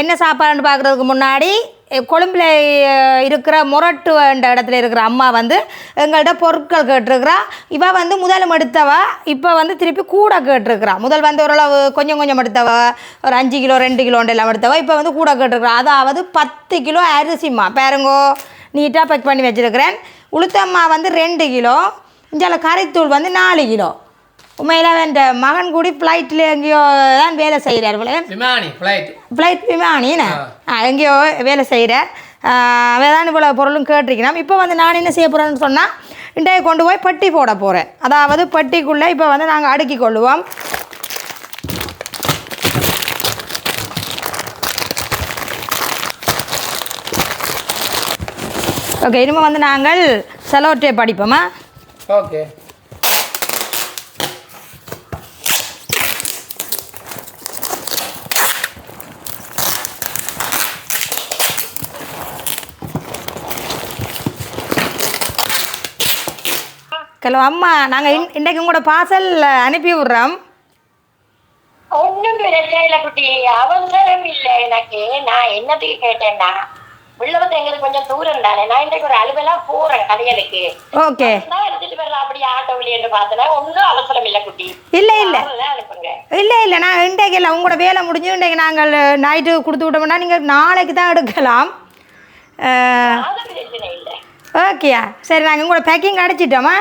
என்ன சாப்பாடுன்னு பார்க்குறதுக்கு முன்னாடி கொழும்பில் கொழும்புல இருக்கிற முரட்டு என்ற இடத்துல இருக்கிற அம்மா வந்து எங்கள்கிட்ட பொருட்கள் கேட்டிருக்கிறா. இவ வந்து முதலும் எடுத்தவ இப்போ வந்து திருப்பி கூட கேட்டிருக்கிறா. முதல் வந்து ஓரளவு கொஞ்சம் கொஞ்சம் எடுத்தவ ஒரு அஞ்சு கிலோ ரெண்டு கிலோண்டு எல்லாம் எடுத்தவ இப்போ வந்து கூட கேட்டிருக்கிறா. அதாவது பத்து கிலோ அரிசிம்மா பாருங்கோ நீட்டாக பேக் பண்ணி வச்சுருக்கிறேன். உளுத்தம்மா வந்து ரெண்டு கிலோ இஞ்சால கரைத்தூள் வந்து நாலு கிலோ. உண்மையில என் மகன் கூடி ஃப்ளைட்டில் எங்கேயோ தான் வேலை செய்கிறார் போல. விமானி ஃப்ளைட் ஃப்ளைட் விமானின்னு ஆ. எங்கேயோ வேலை செய்கிறார் வேதான இவ்வளோ பொருளும் கேட்டிருக்கிறோம் இப்போ வந்து நான் என்ன செய்ய போகிறேன்னு சொன்னால் இன்றைய கொண்டு போய் பட்டி போட போகிறேன் அதாவது பட்டிக்குள்ளே இப்போ வந்து நாங்கள் அடுக்கி கொள்ளுவோம். ஓகே இனிமேல் வந்து நாங்கள் செலோட்டே படிப்போமா? ஓகே ஹலோ அம்மா நாங்கள் இன் இன்றைக்கு உங்களோட பார்சல் அனுப்பி விட்றோம். ஒண்ணும் பிரச்சனை இல்ல குட்டி. அவசரம் இல்ல எனக்கு. நான் என்னத்துக்கு கேட்டேன்னா விழுவது எங்களுக்கு கொஞ்சம் தூரம் தானே. நான் இன்றைக்கு ஒரு அலுவலா போறேன் கடைகளுக்கு ஓகே நான் எடுத்துட்டு வரலாம் அப்படி ஆட்டோவில் என்று பார்த்தேன் ஒன்றும் அவசரம் இல்ல குட்டி. இல்லை இல்லை. அனுப்புங்க. இல்லை இல்லை. நான் இன்றைக்கு இல்லை உங்களோட வேலை முடிஞ்சு இன்றைக்கு நாங்கள் நைட்டு கொடுத்து விட்டோம்னா நீங்கள் நாளைக்கு தான் எடுக்கலாம். ஓகேயா சரி நாங்கள் உங்களோட பேக்கிங் அடிச்சிட்டோமா?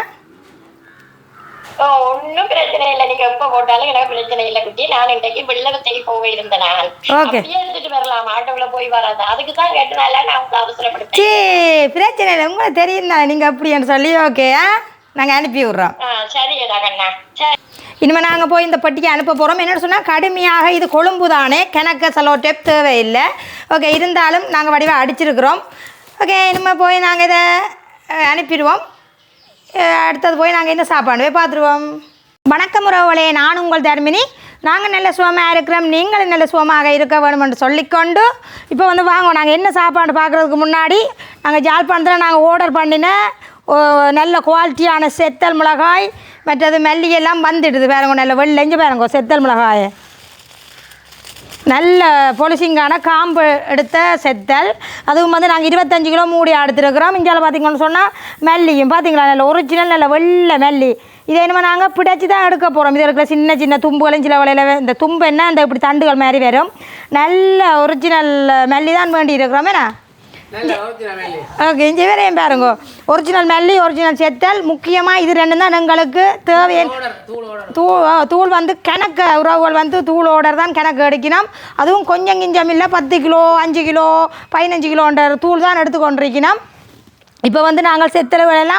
ஓ, ஒண்ணும் பிரச்சனை இல்ல. நீங்க எப்ப போட்டாலும் எனக்கு பிரச்சனை இல்ல குட்டி. நான் இன்றைக்கு வெள்ளவத்தை போக இருந்தேன். நான். அப்படியே எடுத்துட்டு வரலாம். ஆட்டோவில் போய் வராது. அதுக்கு தான் கேட்டனால நான் உங்களை அவசரப்படுத்தேன் பிரச்சனை இல்லை. உங்களுக்கு தெரியும் தான் நீங்கள் அப்படின்னு சொல்லி ஓகேயா நாங்கள் அனுப்பி விட்றோம். சரியடா கண்ணா. சரி. இனிமேல் நாங்கள் போய் இந்த பட்டிக்கு அனுப்ப போகிறோம் என்னென்னு சொன்னால் கடுமையாக இது கொழும்பு தானே கணக்க செலோ டேப் தேவையில்லை. ஓகே இருந்தாலும் நாங்கள் வடிவாக அடிச்சிருக்கிறோம். ஓகே இனிமேல் போய் நாங்கள் இதை அனுப்பிடுவோம். அடுத்தது போய் நாங்கள் இந்த சாப்பாடு போய் பார்த்துருவோம் வணக்கம் உறவுகளே நான் உங்கள் தர்மினி. நாங்கள் நல்ல சுகமாக இருக்கிறோம். நீங்களும் நல்ல சுகமாக இருக்க வேணுமென்று சொல்லிக்கொண்டு இப்போ வந்து வாங்க நாங்கள் என்ன சாப்பாடு பார்க்குறதுக்கு முன்னாடி நாங்கள் ஜாழ்ப்பாணத்தில் நாங்கள் ஆர்டர் பண்ணின ஓ, நல்ல குவாலிட்டியான செத்தல் மிளகாய் மற்றது மல்லிகை எல்லாம் வந்துடுது. பாருங்க நல்ல வெள்ளெஞ்சு பாருங்க செத்தல் மிளகாய். நல்ல பொலிசிங்கான காம்பு எடுத்த செத்தல். அதுவும் வந்து நாங்கள் இருபத்தஞ்சு கிலோ மூடி எடுத்துருக்கிறோம். இந்தியாவில் பார்த்தீங்கன்னு சொன்னால் மல்லியும் பார்த்தீங்களா நல்ல ஒரிஜினல் நல்ல வெள்ளை மல்லி. இதை என்னமோ நாங்கள் பிடிச்சி தான் எடுக்க போகிறோம் இதில் இருக்கிற சின்ன சின்ன தும்புகளும் சில வலையில் இந்த தும்பு என்ன? அந்த இப்படி தண்டுகள் மாதிரி வரும். நல்ல ஒரிஜினல் மல்லி தான் வேண்டி இருக்கிறோம் என்ன? ஓகே இங்கே வரையும் பாருங்க. ஒரிஜினல் மல்லி ஒரிஜினல் செத்தல் முக்கியமாக இது ரெண்டும் தான் எங்களுக்கு Order, தூள். தூள் வந்து கணக்கு உறவுகள் வந்து தூள் ஆர்டர் தான் கணக்கு எடுக்கணும். அதுவும் கொஞ்சம் கிஞ்சம் இல்லை பத்து கிலோ அஞ்சு கிலோ பதினஞ்சு கிலோன்ற தூள் தான் எடுத்துக்கொண்டிருக்கணும். இப்போ வந்து நாங்கள் செத்தளவுகள்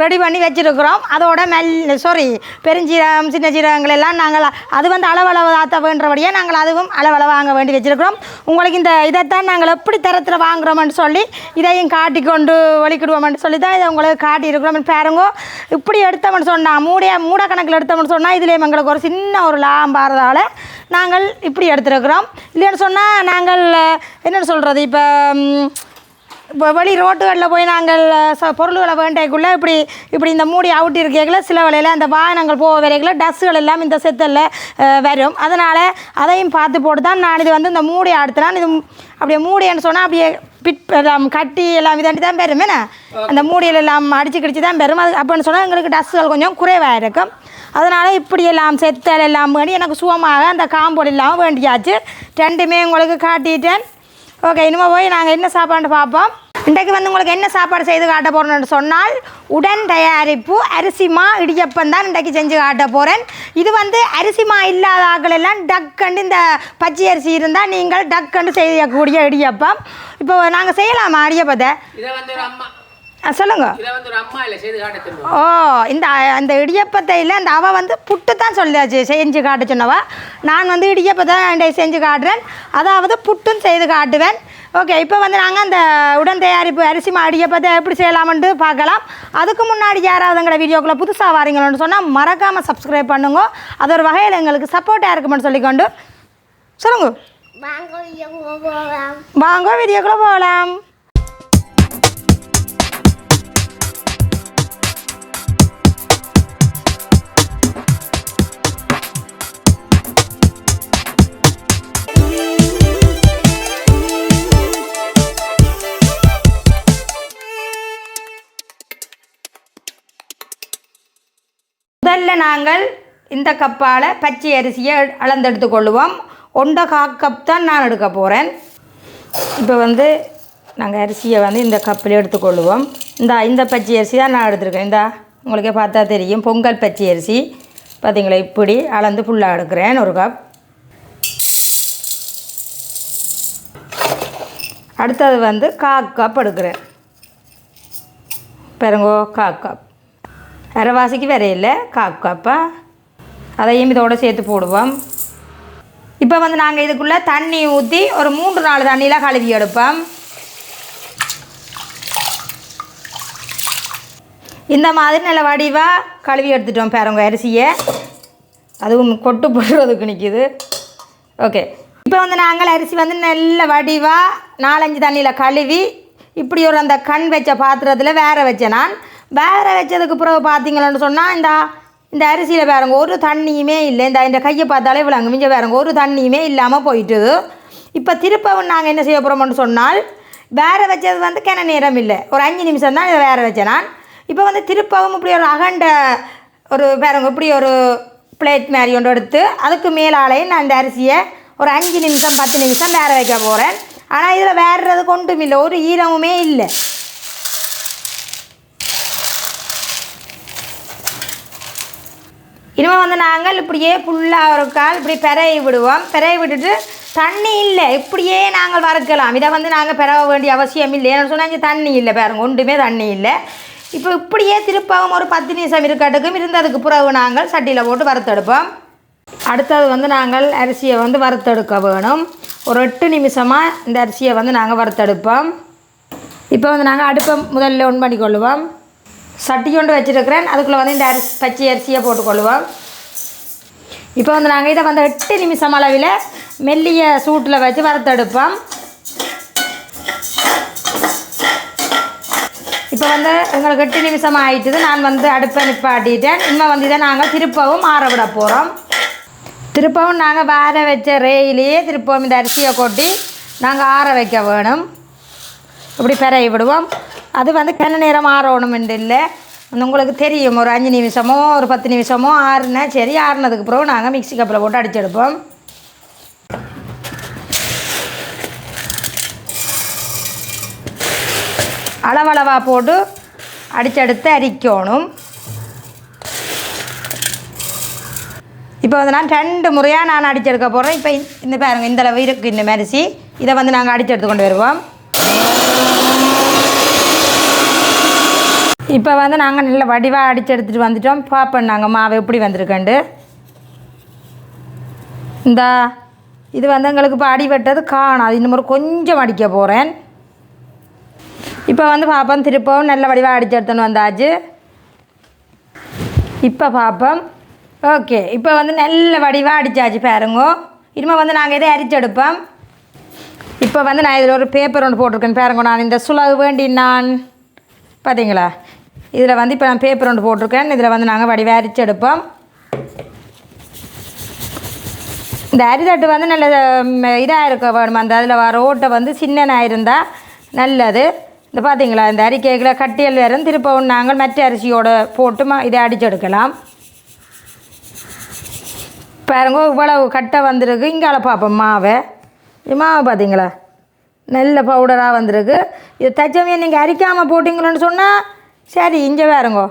ரெடி பண்ணி வச்சுருக்கிறோம். அதோட மெல் சாரி பெருஞ்சீரகம் சின்ன சீரகங்கள் எல்லாம் நாங்கள் அது வந்து அளவளவு ஆற்ற வேண்டபடியே நாங்கள் அதுவும் அளவளவு வாங்க வேண்டி வச்சுருக்கிறோம். உங்களுக்கு இந்த இதைத்தான் நாங்கள் எப்படி தரத்தில் வாங்குகிறோம்னு சொல்லி இதையும் காட்டி கொண்டு ஒழிக்கிடுவோம்னு சொல்லி தான் இதை உங்களுக்கு காட்டியிருக்கிறோம். பாருங்க இப்படி எடுத்தோம்னு சொன்னால் மூடைய மூட கணக்கில் எடுத்தோம்னு சொன்னால் இதுலேயும் எங்களுக்கு ஒரு சின்ன ஒரு லாபம் பாரதால் நாங்கள் இப்படி எடுத்துருக்கிறோம். இல்லைன்னு சொன்னால் நாங்கள் என்னென்னு சொல்கிறது இப்போ இப்போ வெளி ரோட்டுகளில் போய் நாங்கள் ச பொருள்களை வேண்டைக்குள்ளே இப்படி இப்படி இந்த மூடி அவுட்டி இருக்கைகள சில வேளையில் அந்த வாகனங்கள் போக வரைகளை டஸ்ஸுகள் எல்லாம் இந்த செத்தலில் வரும். அதனால் அதையும் பார்த்து போட்டு தான் நான் இது வந்து இந்த மூடி அடுத்தினான் இது அப்படியே மூடின்னு சொன்னால் அப்படியே பிட் எல்லாம் கட்டி எல்லாம் இதாண்டி தான் பெறும். என்ன? அந்த மூடியில் எல்லாம் அடிச்சு கிடிச்சு தான் பெறும். அது அப்படின்னு சொன்னால் எங்களுக்கு டஸ்ஸுகள் கொஞ்சம் குறைவாக இருக்கும். அதனால் இப்படி எல்லாம் செத்தல் எல்லாம் வேண்டி எனக்கு சுகமாக அந்த காம்போல் இல்லாமல் வேண்டியாச்சு. ரெண்டுமே உங்களுக்கு காட்டிட்டேன். ஓகே இனிமேல் போய் நாங்கள் என்ன சாப்பாடு பார்ப்போம்? இன்றைக்கு வந்து உங்களுக்கு என்ன சாப்பாடு செய்து காட்ட போகிறோம்னு சொன்னால் உடன் தயாரிப்பு அரிசிமா இடியப்பம் தான் இன்றைக்கு செஞ்சு காட்ட போகிறேன் இது வந்து அரிசிமா இல்லாத ஆட்கள் எல்லாம் டக்குண்டு இந்த பச்சை அரிசி இருந்தால் நீங்கள் டக்குண்டு செய்யக்கூடிய இடியப்பம். இப்போ நாங்கள் செய்யலாமா இடியப்பத்தை சொல்லுங்க. ஓ இந்த அந்த இடியப்பத்தை இல்லை அந்த அவள் வந்து புட்டு தான் சொல்லியாச்சு செஞ்சு காட்ட சொன்னவா. நான் வந்து இடியப்பத்தை இன்றைக்கு செஞ்சு காட்டுறேன். அதாவது புட்டும் செய்து காட்டுவேன். ஓகே இப்போ வந்து நாங்கள் அந்த உடன் தயாரிப்பு அரிசி மா இடியப்பத்தை எப்படி செய்யலாம்னு பார்க்கலாம். அதுக்கு முன்னாடி யாராவது எங்களை வீடியோக்குள்ளே புதுசாக வாரீங்களோன்னு சொன்னால் மறக்காமல் சப்ஸ்கிரைப் பண்ணுங்க. அது ஒரு வகையில் எங்களுக்கு சப்போர்ட்டாக இருக்குமென்னு சொல்லிக்கொண்டு. சொல்லுங்க. வாங்க வீடியோக்குள்ளே போகலாம். நாங்கள் இந்த கப்பால் பச்சை அரிசியை அளந்தெடுத்து கொள்ளுவோம் ஒன்றை கா கப் தான் நான் எடுக்க போகிறேன் இப்போ வந்து நாங்கள் அரிசியை வந்து இந்த கப்பில் எடுத்துக்கொள்ளுவோம். இந்த இந்த பச்சை அரிசி தான் நான் எடுத்துருக்கேன். இந்த உங்களுக்கே பார்த்தா தெரியும். பொங்கல் பச்சை அரிசி. பார்த்தீங்களா? இப்படி அளந்து ஃபுல்லாக எடுக்கிறேன் ஒரு கப் அடுத்தது வந்து கா கப் எடுக்கிறேன். பெருங்கோ கா கப் அரைவாசிக்கு வரையில கா காப்பாக அதையும் இதோடு சேர்த்து போடுவோம். இப்போ வந்து நாங்கள் இதுக்குள்ளே தண்ணி ஊற்றி ஒரு மூன்று நாலு தண்ணியில் கழுவி எடுப்போம். இந்த மாதிரி நல்ல வடிவாக கழுவி எடுத்துட்டோம் பேரங்க அரிசியை. அதுவும் கொட்டு போடுறதுக்கு நிற்கிது ஓகே. இப்போ வந்து நாங்கள் அரிசி வந்து நல்ல வடிவாக நாலஞ்சு தண்ணியில் கழுவி இப்படி ஒரு அந்த கண் வச்ச பாத்திரத்தில் வேற வச்சேன் நான் வேற வச்சதுக்கு பிறகு பார்த்தீங்கன்னு சொன்னால் இந்த இந்த அரிசியில் பாருங்க ஒரு தண்ணியுமே இல்லை. இந்த இந்த கையை பார்த்தாலே விளங்கு மிஞ்ச பாருங்க ஒரு தண்ணியுமே இல்லாமல் போயிட்டுது இப்போ திருப்பவும் நாங்கள் என்ன செய்ய போகிறோம்னு சொன்னால் வேறு வச்சது வந்து கிண நேரம் இல்லை. ஒரு அஞ்சு நிமிஷம் தான் இதை வேறு வச்சேன் நான் இப்போ வந்து திருப்பவும் இப்படி ஒரு அகண்ட ஒரு பாருங்க இப்படி ஒரு பிளேட் மாதிரி ஒன்று எடுத்து அதுக்கு மேலாலேயே நான் இந்த அரிசியை ஒரு அஞ்சு நிமிஷம் பத்து நிமிஷம் வேற வைக்க போகிறேன் ஆனால் இதில் வேறுறதுக்கு ஒன்றும் இல்லை. ஒரு ஈரமுமே இல்லை. இனிமேல் வந்து நாங்கள் இப்படியே ஃபுல்லாக ஒரு கால் இப்படி பெரையை விடுவோம். பெரையை விட்டுட்டு தண்ணி இல்லை. இப்படியே நாங்கள் வறுக்கலாம். இதை வந்து நாங்கள் பெறவ வேண்டிய அவசியம் இல்லை. ஏன்னு சொன்னால் இங்கே தண்ணி இல்லை பாருங்க. ஒன்றுமே தண்ணி இல்லை. இப்போ இப்படியே திருப்பவும் ஒரு பத்து நிமிஷம் இருக்கட்டுக்கும். இருந்ததுக்கு பிறகு நாங்கள் சட்டியில் போட்டு வறுத்தெடுப்போம். அடுத்தது வந்து நாங்கள் அரிசியை வந்து வறுத்தெடுக்க வேணும். ஒரு எட்டு நிமிஷமாக இந்த அரிசியை வந்து நாங்கள் வறுத்தெடுப்போம். இப்போ வந்து நாங்கள் அடுப்பை முதல்ல ஒன் பண்ணிக்கொள்ளுவோம். சட்டி கொண்டு வச்சுருக்கிறேன். அதுக்குள்ளே வந்து இந்த அரிசி பச்சை அரிசியை போட்டுக்கொள்வோம். இப்போ வந்து நாங்கள் இதை வந்து எட்டு நிமிஷம் அளவில் மெல்லிய சூட்டில் வச்சு வறுத்தெடுப்போம். இப்போ வந்து எங்களுக்கு எட்டு நிமிஷம் ஆகிட்டுது நான் வந்து அடுப்பை நிப்பாட்டிட்டேன். இன்னும் வந்து இதை நாங்கள் திருப்பவும் ஆற விட போகிறோம் திருப்பவும் நாங்கள் வேற வச்ச ரேயிலேயே திருப்பவும் இந்த அரிசியை கொட்டி நாங்கள் ஆற வைக்க வேணும். இப்படி பெறைய விடுவோம். அது வந்து கண்ண நேரம் ஆறணுமென்று இல்லை உங்களுக்கு தெரியும் ஒரு அஞ்சு நிமிஷமோ ஒரு பத்து நிமிஷமோ ஆறுனா சரி ஆறுனதுக்கு பிறகு நாங்கள் மிக்சி கப்பில் போட்டு அடிச்செடுப்போம். அளவளவாக போட்டு அடிச்செடுத்து அரிக்கணும். இப்போ வந்து நான் ரெண்டு முறையாக நான் அடிச்செடுக்க போகிறேன் இப்போ இந்த- பாருங்கள் இந்தளவு இந்த இருக்குது இந்த மரிசி. இதை வந்து நாங்கள் அடிச்செடுத்து கொண்டு வருவோம். இப்போ வந்து நாங்கள் நல்ல வடிவாக அடித்து எடுத்துகிட்டு வந்துட்டோம். பார்ப்போம் நாங்கள் மாவு எப்படி வந்திருக்கண்டு இந்த இது வந்து எங்களுக்கு இப்போ அடி வெட்டது காணாது இன்னும் ஒரு கொஞ்சம் அடிக்க போகிறேன் இப்போ வந்து பார்ப்போம் திருப்பவும் நல்ல வடிவாக அடித்து எடுத்துன்னு வந்தாச்சு. இப்போ பார்ப்போம் ஓகே இப்போ வந்து நல்ல வடிவாக அடித்தாச்சு பாருங்க. இனிமேல் வந்து நாங்கள் இதை அரிச்செடுப்போம் இப்போ வந்து நான் இதில் ஒரு பேப்பர் ஒன்று போட்டிருக்கேன் பாருங்க. நான் இந்த சுலகு வேண்டி நான் பார்த்தீங்களா இதில் வந்து இப்போ நான் பேப்பர் ஒன்று போட்டிருக்கேன். இதில் வந்து நாங்கள் வடிவாக அரிச்செடுப்போம் இந்த அரிதட்டு வந்து நல்ல இதாக இருக்க வேணும்? அந்த அதில் வர ஓட்டை வந்து சின்னனாக இருந்தால் நல்லது. இந்த பார்த்தீங்களா இந்த அரிக்கைகளை கட்டியல் வேறும் திருப்பவும் நாங்கள் மற்ற அரிசியோடு போட்டு ம- இதை அடிச்செடுக்கலாம் பாருங்க இவ்வளவு கட்டை வந்திருக்கு. இங்கால பார்ப்போம் மாவை. மாவை பார்த்தீங்களா? நல்ல பவுடராக வந்திருக்கு. இது தச்சமையை நீங்கள் அரிக்காமல் போட்டிங்களோன்னு சொன்னால் சரி இங்கே வேறுங்கோ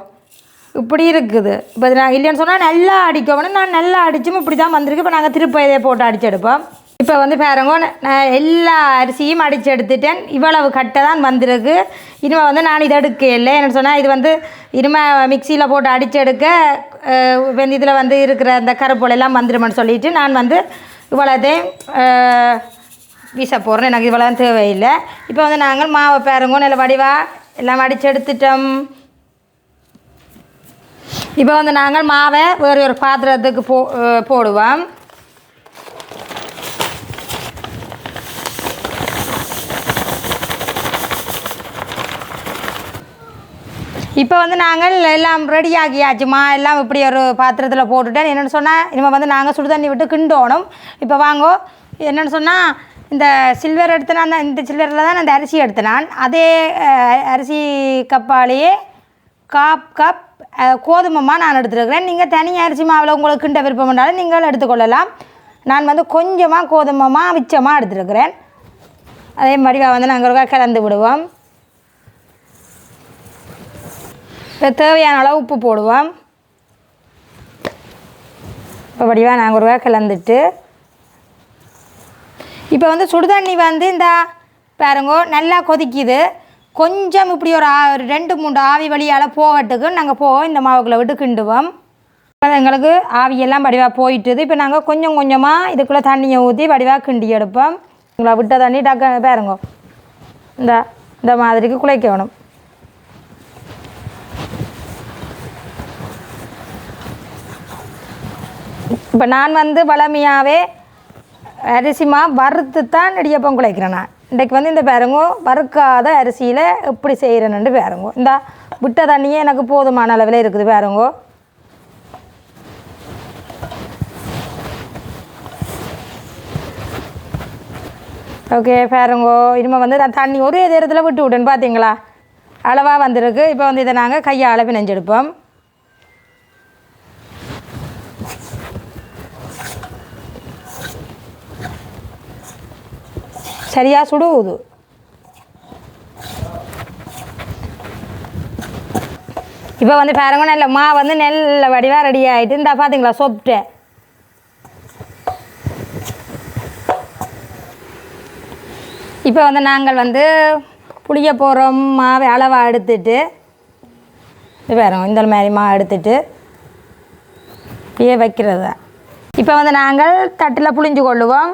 இப்படி இருக்குது. இப்போ இது நான் இல்லைன்னு சொன்னால் நல்லா அடிக்கணும் நான் நல்லா அடிச்சும் இப்படி தான் வந்திருக்கு. இப்போ நாங்கள் திருப்ப இதை போட்டு அடிச்செடுப்போம். இப்போ வந்து பாருங்க நான் எல்லா அரிசியும் அடித்து எடுத்துட்டேன் இவ்வளவு கட்டை தான் வந்திருக்கு. இனிமேல் வந்து நான் இதை எடுக்க இல்லை. என்ன சொன்னால் இது வந்து இனிமேல் மிக்சியில் போட்டு அடித்து எடுக்க இதில் வந்து இருக்கிற அந்த கருப்பொலையெல்லாம் வந்துடுமென்னு நான் வந்து இவ்வளோத்தையும் வீச போகிறேன் எனக்கு இவ்வளோ தேவையில்லை. இப்போ வந்து நாங்கள் மாவை பாருங்க நல்ல வடிவாக எல்லாம் அடித்து எடுத்துட்டோம் இப்போ வந்து நாங்கள் மாவை வேறு ஒரு பாத்திரத்துக்கு போ போடுவோம். இப்போ வந்து நாங்கள் எல்லாம் ரெடி ஆகியாச்சுமா? எல்லாம் இப்படி ஒரு பாத்திரத்தில் போட்டுட்டேன். என்னென்னு சொன்னால் இனிமேல் வந்து நாங்கள் சுடு தண்ணி விட்டு கிண்டோணும். இப்போ வாங்கோ என்னென்னு சொன்னால் இந்த சில்வர் எடுத்து நான் தான் இந்த சில்வரில் தான் நான் இந்த அரிசி எடுத்தேன் நான் அதே அரிசி கப்பாலேயே காப் கப் அஹ், நான் எடுத்துருக்கிறேன். நீங்கள் தனி அரிசி மாவில் உங்களுக்கு கிண்ட விருப்பம் பண்ணாலும் நீங்கள் எடுத்துக்கொள்ளலாம். நான் வந்து கொஞ்சமாக கோதுமைமா மிச்சமாக எடுத்துருக்கிறேன். அதே மாதிரி வந்து நாங்கள் ஒருக்கா கலந்து விடுவோம். இப்போ தேவையான அளவு உப்பு போடுவோம். இப்போ வடிவாக நாங்கள் ஒருவா கலந்துட்டு இப்போ வந்து சுடுதண்ணி வந்து இந்த பாருங்க நல்லா கொதிக்குது. கொஞ்சம் இப்படி ஒரு ஆ- ஒரு ரெண்டு மூணு ஆவி வழியால் போகட்டுக்கு நாங்கள் போவோம் இந்த மாவுக்குள்ளே விட்டு கிண்டுவோம். இப்போ எங்களுக்கு ஆவியெல்லாம் வடிவாக போயிட்டுது. இப்போ நாங்கள் கொஞ்சம் கொஞ்சமாக இதுக்குள்ளே தண்ணியை ஊற்றி வடிவாக கிண்டி எடுப்போம். உங்களை விட்ட தண்ணி டக்கு பாருங்க. இந்த இந்த மாதிரிக்கு குலைக்கணும் இப்போ நான் வந்து வளமையாகவே அரிசிமா வறுத்து தான் இடியப்பம் குழைக்கிறேன் நான். இன்றைக்கு வந்து இந்த பாருங்க வறுக்காத அரிசியில் எப்படி செய்கிறேன்னு பாருங்க. இந்த விட்ட தண்ணியே எனக்கு போதுமான அளவில் இருக்குது பேருங்கோ. ஓகே பாருங்கோ. இனிமேல் வந்து நான் தண்ணி ஒரே நேரத்தில் விட்டு விட்டேன்னு பார்த்தீங்களா அளவாக வந்திருக்கு. இப்போ வந்து இதை நாங்கள் கையால் பிணைஞ்செடுப்போம். சரியாக சுடுவுது இப்போ வந்து பாருங்க நல்ல மா வந்து நல்ல வடிவாக ரெடி ஆகிட்டு இந்த பார்த்தீங்களா சொப்பிட்டேன் இப்போ வந்து நாங்கள் வந்து புளிய போகிறோம் மாவை அளவாக எடுத்துட்டு இது பாருங்க இந்த மாதிரி மா எடுத்துட்டு இப்படியே வைக்கிறது. இப்போ வந்து நாங்கள் தட்டில் புளிஞ்சு கொள்ளுவோம்.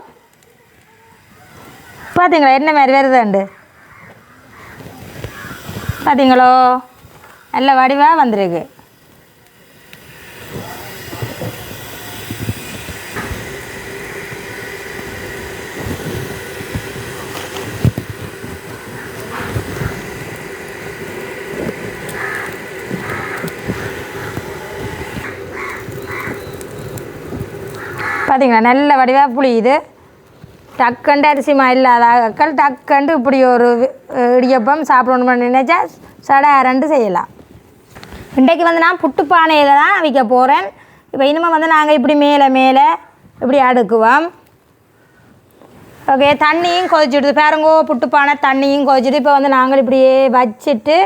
பார்த்தீங்களா என்ன மாதிரி வருதுண்டு பார்த்தீங்களோ நல்ல வடிவாக வந்திருக்கு. பார்த்தீங்களா நல்ல வடிவாக புளியுது. டக்கண்டு அரிசிமா இல்லாத ஆக்கள் டக்குண்டு இப்படி ஒரு வி- இடியப்பம் சாப்பிடணும்னு நினைச்சா சடை ரெண்டு செய்யலாம். இன்றைக்கு வந்து நான் புட்டு பானையில் தான் விற்க போகிறேன் இப்போ இனிமேல் வந்து நாங்கள் இப்படி மேலே மேலே இப்படி அடுக்குவோம். ஓகே தண்ணியும் கொதிச்சுடுது. பாருங்கோ புட்டு பானை தண்ணியும் கொதிச்சுட்டு இப்போ வந்து நாங்கள் இப்படியே வச்சுட்டு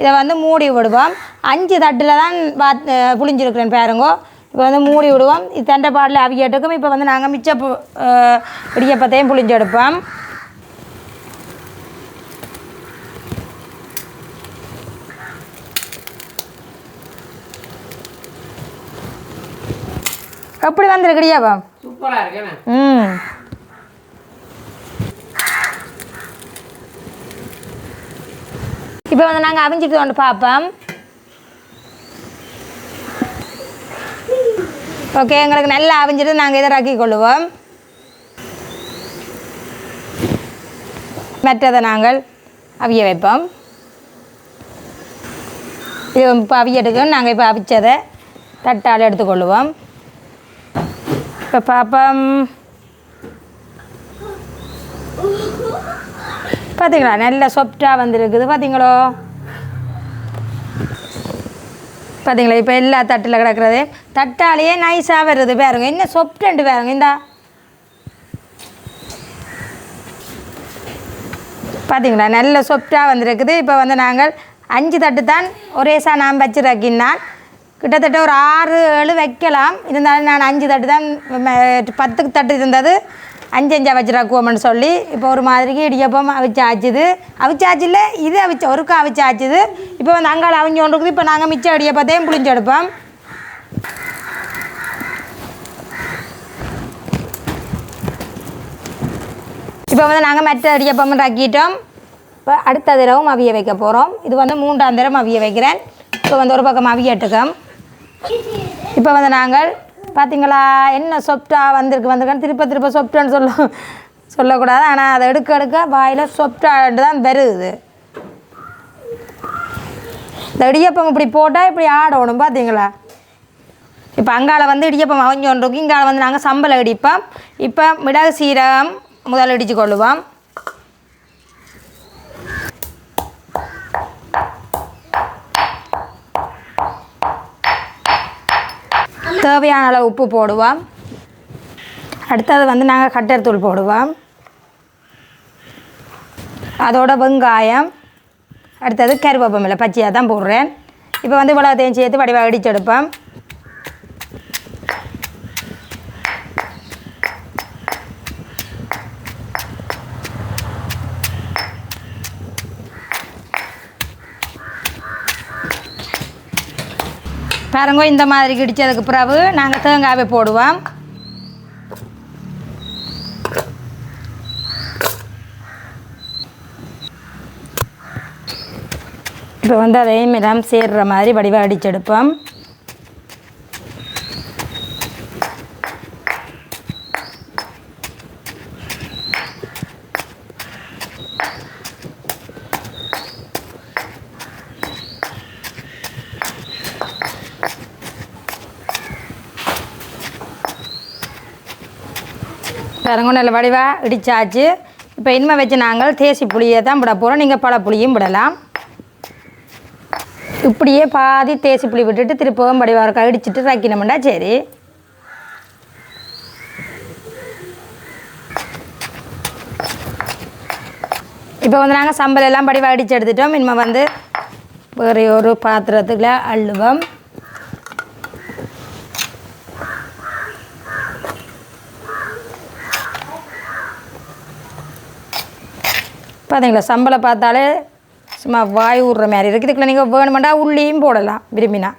இதை வந்து மூடி விடுவோம். அஞ்சு தட்டில் தான் வா புளிஞ்சிருக்கிறேன் பாருங்கோ. இப்போ வந்து மூடி விடுவோம். இது தண்டை பாட்டில் அவியட்டுக்கும் இப்போ வந்து நாங்கள் மிச்ச இடியப்பத்தையும் புளிஞ்சு எடுப்போம். எப்படி வந்திருக்கு இடியாப்பம்? சூப்பரா இருக்கு ம். இப்போ வந்து நாங்கள் அவிஞ்சிட்டு கொண்டு பார்ப்போம் ஓகே எங்களுக்கு நல்லா அவிஞ்சிட்டு நாங்கள் இதை ரக்கி கொள்ளுவோம். மற்றதை நாங்கள் அவிய வைப்போம். இது இப்போ எடுக்கணும் நாங்கள் இப்போ அவிச்சதை தட்டால் எடுத்துக்கொள்ளுவோம் இப்போ பார்ப்போம் பார்த்தீங்களா நல்ல சொப்டாக வந்திருக்குது. பார்த்தீங்களோ பார்த்தீங்களா இப்போ எல்லா தட்டில் கிடக்கிறது. தட்டாலேயே நைஸாக வருது பாருங்க. என்ன சொப்டண்டு பாருங்க. இந்தா. பார்த்தீங்களா நல்ல சொப்டாக வந்திருக்குது. இப்போ வந்து நாங்கள் அஞ்சு தட்டு தான் ஒரேசா நான் வச்சுருக்கினால் கிட்டத்தட்ட ஒரு ஆறு ஏழு வைக்கலாம். இருந்தாலும் நான் அஞ்சு தட்டு தான் பத்துக்கு தட்டு இருந்தது. அஞ்சு அஞ்சா சொல்லி இப்போ ஒரு மாதிரிக்கு இடியப்பம் அவிச்சாச்சுது. அவிச்சாச்சில் இது அவிச்ச ஒருக்கா அவிச்சாச்சுது. இப்போ வந்து அங்கால அவிஞ்சு கொண்டு இருக்குது. இப்போ நாங்கள் மிச்சம் இடியப்பத்தையும் புளிஞ்சு எடுப்போம். இப்போ வந்து நாங்கள் மற்ற இடியப்பம் ஆக்கிட்டோம் இப்போ அடுத்த தடவும் அவிய வைக்க போகிறோம் இது வந்து மூன்றாம் தரம் அவிய வைக்கிறேன். இப்போ வந்து ஒரு பக்கம் அவிய அவியட்டுக்கம் இப்போ வந்து நாங்கள் பார்த்தீங்களா என்ன சொப்டா வந்திருக்கு வந்திருக்கான்னு திருப்ப திருப்ப சொப்டான்னு சொல்ல சொல்லக்கூடாது. ஆனால் அதை எடுக்க எடுக்க வாயில் சொப்டாட்டு தான் வருது. இந்த இடியப்பம் இப்படி போட்டால் இப்படி ஆடணும் பார்த்தீங்களா இப்போ அங்கால வந்து இடியப்பம் அவஞ்சோன்றிருக்கு இங்கால வந்து நாங்கள் சம்பளம் இடிப்போம். இப்போ மிளகு சீரகம் முதல் இடித்து கொள்ளுவோம். தேவையான அளவு உப்பு போடுவோம். அடுத்தது வந்து நாங்கள் கட்டர்த்தூள் போடுவோம். அதோட வெங்காயம் அடுத்தது கருவேப்பமில்லை பச்சையாக தான் போடுறேன். இப்போ வந்து இவ்வளோத்தையும் சேர்த்து வடிவாக இடிச்செடுப்போம் பாருங்க இந்த மாதிரி கிடிச்சதுக்கு பிறகு நாங்கள் தேங்காவை போடுவோம். இப்போ வந்து அதையும் எல்லாம் சேர்ற மாதிரி வடிவாக அடிச்செடுப்போம் பாருங்க நல்ல வடிவாக இடித்தாச்சு இப்போ இனிமே வச்சு நாங்கள் தேசி புளியை தான் விட போகிறோம் நீங்கள் பழ புளியும் விடலாம். இப்படியே பாதி தேசி புளி விட்டுட்டு திருப்பவும் வடிவாக இருக்கா இடிச்சிட்டு ரக்கினோம்னா சரி. இப்போ வந்து நாங்கள் சம்பளம் எல்லாம் படிவாக அடித்து எடுத்துட்டோம். இனிமே வந்து வேறு ஒரு பாத்திரத்துக்குள்ள அள்ளுவோம். பார்த்தீங்களா சம்பளை பார்த்தாலே சும்மா வாய் விட்ற மாதிரி இருக்குது இதுக்குள்ள நீங்கள் வேணுமெண்டா உள்ளியும் போடலாம். விரும்பினா.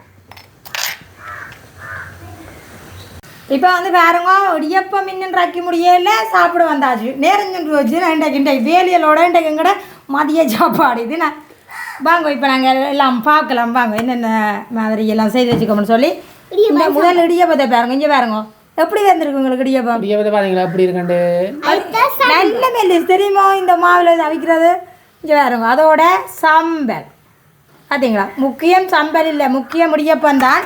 இப்போ வந்து பாருங்க இடியப்பம் இன்னும் ரக்கி முடியல. சாப்பிட வந்தாச்சு. நேரம் சென்று வச்சு நான் இன்றைக்கு இன்றைக்கு வேலியலோட இன்றைக்கு எங்கட மதிய சாப்பாடு. இது நான் வாங்க இப்போ நாங்கள் எல்லாம் பார்க்கலாம். வாங்க என்னென்ன மாதிரி எல்லாம் செய்து வச்சுக்கோம்னு சொல்லி. இந்த முதல் இடியப்பத்தை பாருங்க. இங்கே பாருங்க. எப்படி வந்திருக்கு உங்களுக்கு இடியப்பம்? அப்படியே வந்து பாத்தீங்களா? எப்படி இருக்கண்டு நல்ல மெல்லிஸ் தெரியுமா இந்த மாவில் அவிக்கிறது இங்கே பாருங்க அதோட சம்பல். பார்த்தீங்களா முக்கியம் சம்பல் இல்லை முக்கியம் இடியப்பம் தான்.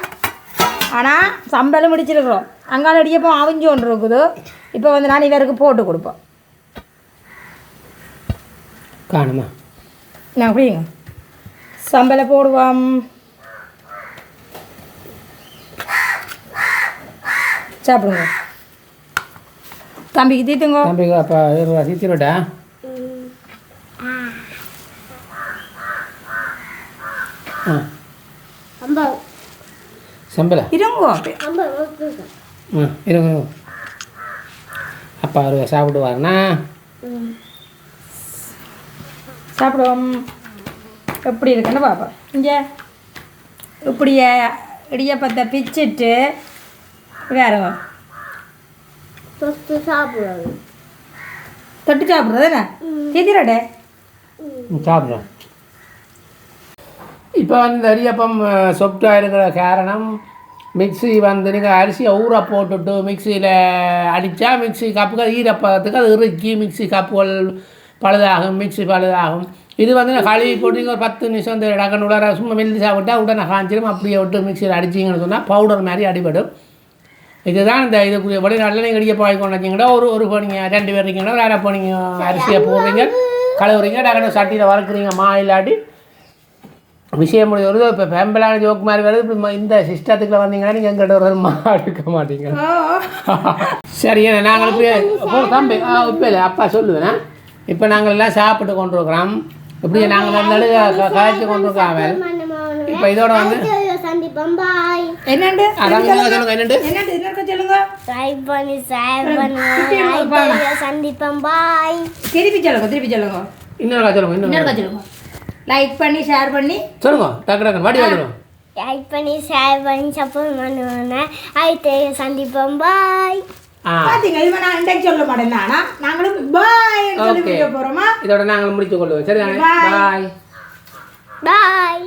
ஆனால் சம்பலும் முடிச்சிருக்கிறோம். அங்கால இடியப்பம் அவிஞ்சு ஒன்று இருக்குது. இப்போ வந்து நான் இவருக்கு போட்டு கொடுப்போம். காணுமா? நான் குடிங்க. சம்பலை போடுவோம். சாப்பிடுங்க. தம்பிக்கு தீத்துங்க தம்பி அப்போ சீத்திரோட்டா ஆ. சம்பள இருங்கோ. ம் இருங்க. அப்பா அவர் சாப்பிடுவாருண்ணா சாப்பிடுவோம். எப்படி இருக்குன்னு பார்ப்போம் இங்கே. இப்படியே இடியப்பத்தை பிச்சுட்டு வேறுங்க தொட்டு சாப்பிட்றது என்ன? சாப்பிட்றோம். இப்போ வந்து அரியப்பம் சொப்டாக இருக்கிற காரணம் மிக்ஸி வந்து நீங்கள் அரிசியை ஊற போட்டுட்டு மிக்சியில் அடித்தா மிக்ஸி கப்புகள் ஈரப்பதத்துக்கு அது இறுக்கி மிக்ஸி கப்புகள் பழுதாகும் மிக்ஸி பழுதாகும். இது வந்து கழுவி போட்டு நீங்கள் ஒரு பத்து நிமிஷம் இந்த டக்குன்னு உள்ள சும்மா மெல்லி சாப்பிட்டா உடனே காஞ்சிடும் அப்படியே விட்டு மிக்சியில் அடிச்சிங்கன்னு சொன்னால் பவுடர் மாதிரி அடிபடும். இதுதான் இந்த இதுக்குரிய வெளிநாட்டில் நீங்கள் இடிய பாய் கொண்டு வச்சிங்கன்னா ஒரு ஒரு போனீங்க ரெண்டு பேர் இருக்கீங்கன்னா வேறு போனீங்க அரிசியை போடுறீங்க கழுவுறீங்க டக்குனு சட்டியில் வறுக்குறீங்க மா இல்லாட்டி விஷயம் முடிஞ்ச வருது இப்போ பெம்பலான ஜோக் மாதிரி வருது. இப்படி ம- இந்த சிஸ்டத்துக்குள்ள வந்தீங்கன்னா நீங்கள் எங்கிட்ட ஒரு மா எடுக்க மாட்டீங்க. சரி நாங்கள் இப்போ தம்பி ஆ இப்போ இல்லை அப்பா சொல்லுவேன். இப்போ நாங்கள் எல்லாம் சாப்பிட்டு கொண்டு இருக்கிறோம் இப்படி நாங்கள் நல்ல கழிச்சு கொண்டு இருக்கோம் அவன் இப்போ இதோட வந்து பம்பாய் என்னண்டு? சொல்லுங்க என்னண்டு? என்னண்டு? இன்னொரு சொல்லுங்க. ட்ரை பண்ணி சாய் பண்ணுங்க சந்திப்போம் பாய் திருப்பி சொல்லுங்க திருப்பி சொல்லுங்க. இன்னொரு சொல்லுங்க இன்னொரு சொல்லுங்க. லைக் பண்ணி ஷேர் பண்ணி. நாங்களும் இதோட நாங்கள் முடிச்சு கொள்வோம் சரி பாய் பாய்